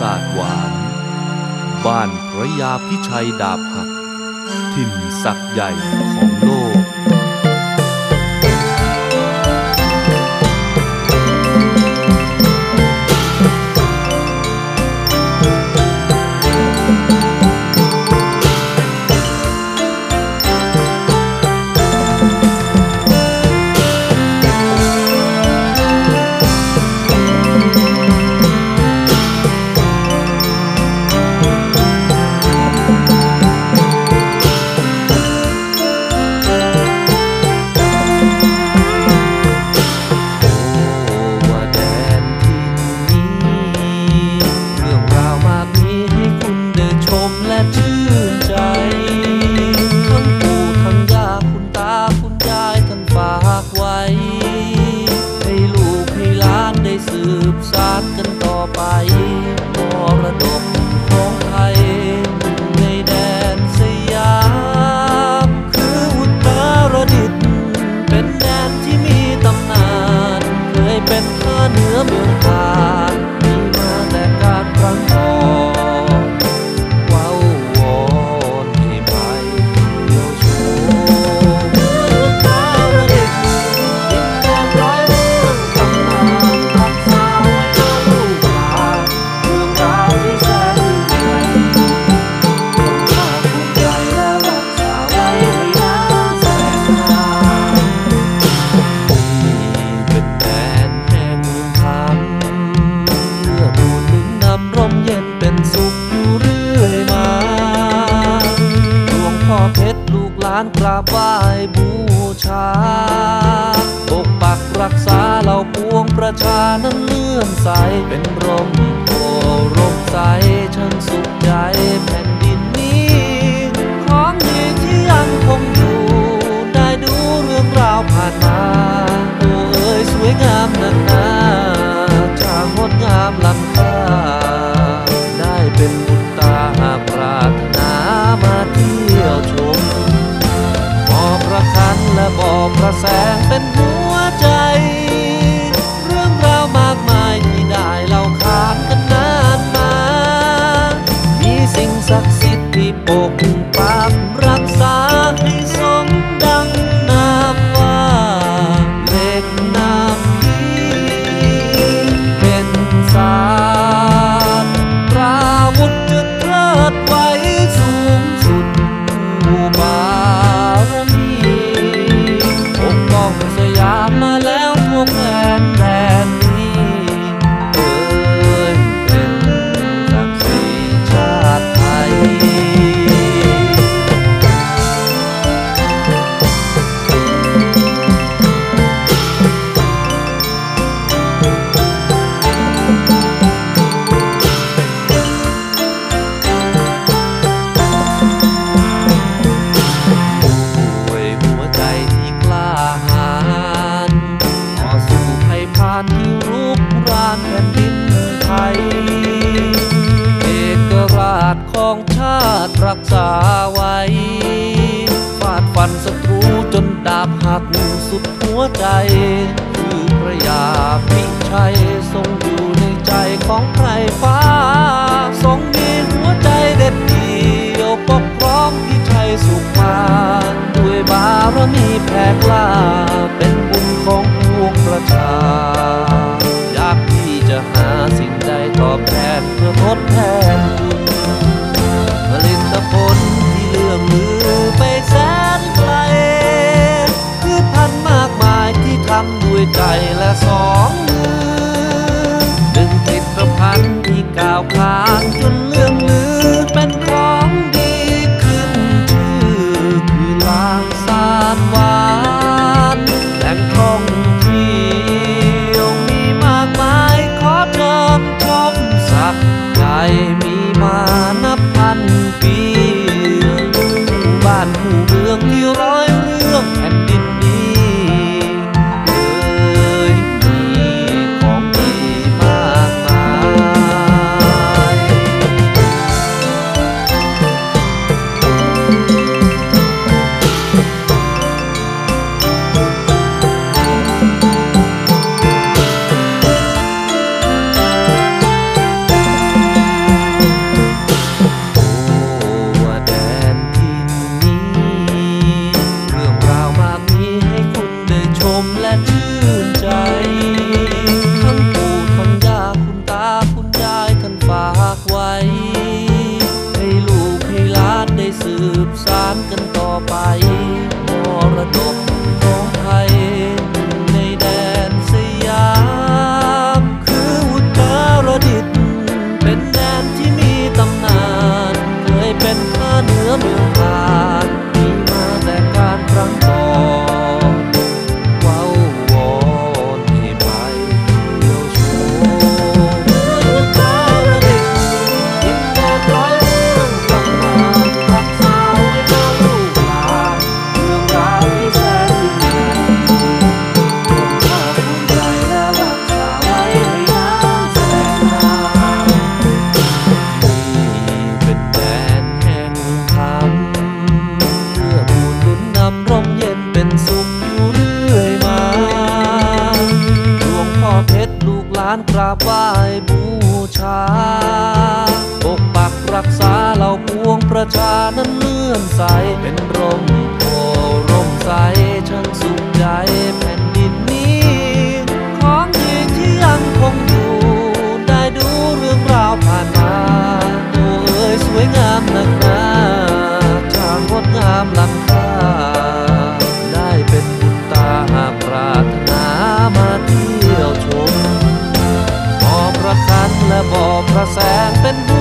ศาสตร์หวาน บ้านพระยาพิชัยดาบหัก ถิ่นศักใหญ่ของโลก บไหว้บูชา ปกปักรักษาเหล่าปวงประชานั้นเลื่อมใสเป็นร่มโพร่มใสฉันสุขใจแผ่นดินนี้ ของดีที่ยังคงอยู่ ได้ดูเรื่องราวผ่านมา โอ้เอ๋ยสวยงามนั้น ฟันสักทูจนดาบหักสุดหัวใจ คือพระยาพิชัยทรงอยู่ในใจของใครฟ้า ทรงมีหัวใจเด็ดเดี่ยวปกครองพิชัยสุขมาด้วยบารมีแผ่กล้าเป็นบุญข นั้นเลื่อนใสเป็นร่มโพร่มใสช่างสุขใจแผ่นดินนี้ ของดีที่ยังคงอยู่ได้ดูเรื่องราวผ่านมาโอ้เอ๋ยสวยงามนักหนาช่างงดงามล้ำค่าได้เป็นบุญตาหาปรารถนามาเที่ยวชมบอพระคันและบอพระแสงเป็นหั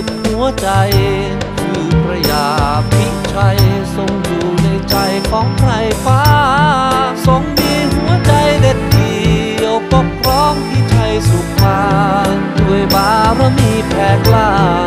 สุดหัวใจ คือพระยาพิชัยทรงอยู่ในใจของใครฟ้า ทรงมีหัวใจเด็ดเดี่ยวปกครองพิชัยสุขมาด้วยบารมีแผ่กล้า